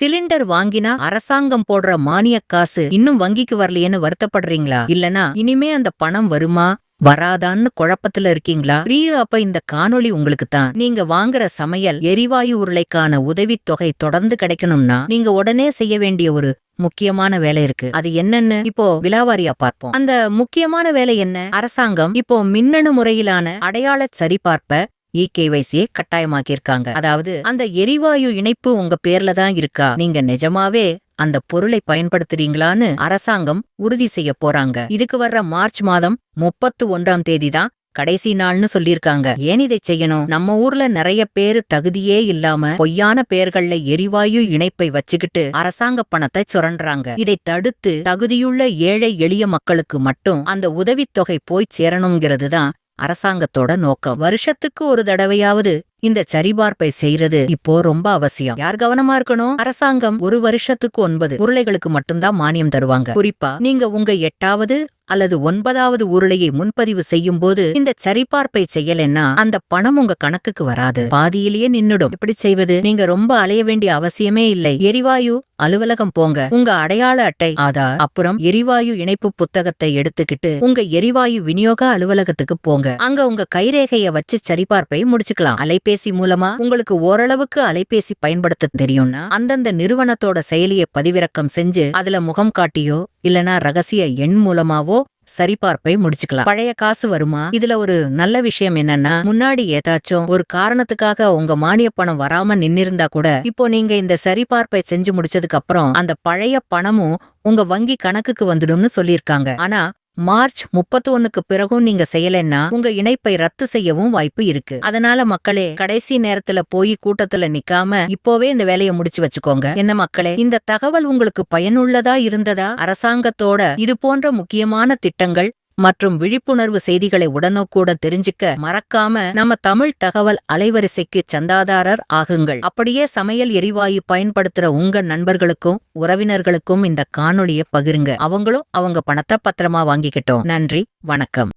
Cylinder வாங்கினா அரசாங்கம் போடுற மானிய காசு இன்னும் வங்கிக்கு வரலையேன்னு வருத்தப்படுறீங்களா? இல்லனா இனிமே அந்த பணம் வருமா? வராதான்னு குழப்பத்துல இருக்கீங்களா? பிரிய அப்ப இந்த காணொளி உங்களுக்கு தான். நீங்க வாங்குற சமையல் எரிவாயு உருளைக்கான உதவித்தொகை தொடர்ந்து கிடைக்கணும்னா நீங்க உடனே செய்ய வேண்டிய ஒரு முக்கியமான வேலை இருக்கு. அது என்னன்னு இப்போ விலாவாரியா பார்ப்போம். அந்த முக்கியமான வேலை என்ன? அரசாங்கம் இப்போ மின்னணு முறையிலான அடையாள சரிபார்ப்ப இ கேவைசியை கட்டாயமாக்கியிருக்காங்க. அதாவது அந்த எரிவாயு இணைப்பு உங்க பேர்ல தான் இருக்கா? நீங்க நிஜமாவே அந்த பொருளை பயன்படுத்துறீங்களான்னு அரசாங்கம் உறுதி செய்ய போறாங்க. இதுக்கு வர்ற மார்ச் மாதம் முப்பத்து ஒன்றாம் தேதி தான் கடைசி நாள்னு சொல்லியிருக்காங்க. ஏன் இதை செய்யணும்? நம்ம ஊர்ல நிறைய பேரு தகுதியே இல்லாம பொய்யான பெயர்கள்ல எரிவாயு இணைப்பை வச்சுக்கிட்டு அரசாங்க பணத்தை சுரண்டுறாங்க. இதை தடுத்து தகுதியுள்ள ஏழை எளிய மக்களுக்கு மட்டும் அந்த உதவித்தொகை போய் சேரணுங்கிறது தான் அரசாங்கத்தோட நோக்கம். வருஷத்துக்கு ஒரு தடவையாவது இந்த சரிபார்ப்பை செய்யறது இப்போ ரொம்ப அவசியம். யார் கவனமா இருக்கணும்? அரசாங்கம் ஒரு வருஷத்துக்கு ஒன்பது உருளைகளுக்கு மட்டும்தான் மானியம் தருவாங்க. குறிப்பா நீங்க உங்க எட்டாவது அல்லது ஒன்பதாவது உருளையை முன்பதிவு செய்யும் போது இந்த சரிபார்ப்பை செய்யலைன்னா அந்த பணம் உங்க கணக்குக்கு வராது. பாதியிலேயே நின்னுடும். எப்படி செய்வது? நீங்க ரொம்ப அலைய வேண்டிய அவசியமே இல்லை. எரிவாயு அலுவலகம் போங்க. உங்க அடையாள அட்டை ஆதார் அப்புறம் எரிவாயு இணைப்பு புத்தகத்தை எடுத்துக்கிட்டு உங்க எரிவாயு விநியோக அலுவலகத்துக்கு போங்க. அங்க உங்க கைரேகைய வச்சு சரிபார்ப்பை முடிச்சுக்கலாம். அலைபேசி மூலமா உங்களுக்கு ஓரளவுக்கு அலைபேசி பயன்படுத்த தெரியும்னா அந்தந்த நிறுவனத்தோட செயலியை பதிவிறக்கம் செஞ்சு அதுல முகம் காட்டியோ இல்லனா ரகசிய எண் மூலமாவோ சரிபார்ப்பை முடிச்சுக்கலாம். பழைய காசு வருமா? இதுல ஒரு நல்ல விஷயம் என்னன்னா முன்னாடி ஏதாச்சும் ஒரு காரணத்துக்காக உங்க மானிய பணம் வராம நின்னிருந்தா கூட இப்போ நீங்க இந்த சரிபார்ப்பை செஞ்சு முடிச்சதுக்கு அப்புறம் அந்த பழைய பணமும் உங்க வங்கி கணக்குக்கு வந்துடும்னு சொல்லியிருக்காங்க. ஆனா மார்ச் முப்பத்தி ஒண்ணுக்கு பிறகும் நீங்க செய்யலைன்னா உங்க இணைப்பை ரத்து செய்யவும் வாய்ப்பு இருக்கு. அதனால மக்களே கடைசி நேரத்துல போய் கூட்டத்துல நிக்காம இப்போவே இந்த வேலையை முடிச்சு வச்சுக்கோங்க. என்ன மக்களே இந்த தகவல் உங்களுக்கு பயனுள்ளதா இருந்ததா? அரசாங்கத்தோட இது போன்ற முக்கியமான திட்டங்கள் மற்றும் விழிப்புணர்வு செய்திகளை உடனுக்கூட தெரிஞ்சுக்க மறக்காம நம்ம தமிழ் தகவல் அலைவரிசைக்கு சந்தாதாரர் ஆகுங்கள். அப்படியே சமையல் எரிவாயு பயன்படுத்துற உங்க நண்பர்களுக்கும் உறவினர்களுக்கும் இந்த காணொளியை பகிருங்க. அவங்களும் அவங்க பணத்தை பத்திரமா வாங்கிக்கிட்டோம். நன்றி வணக்கம்.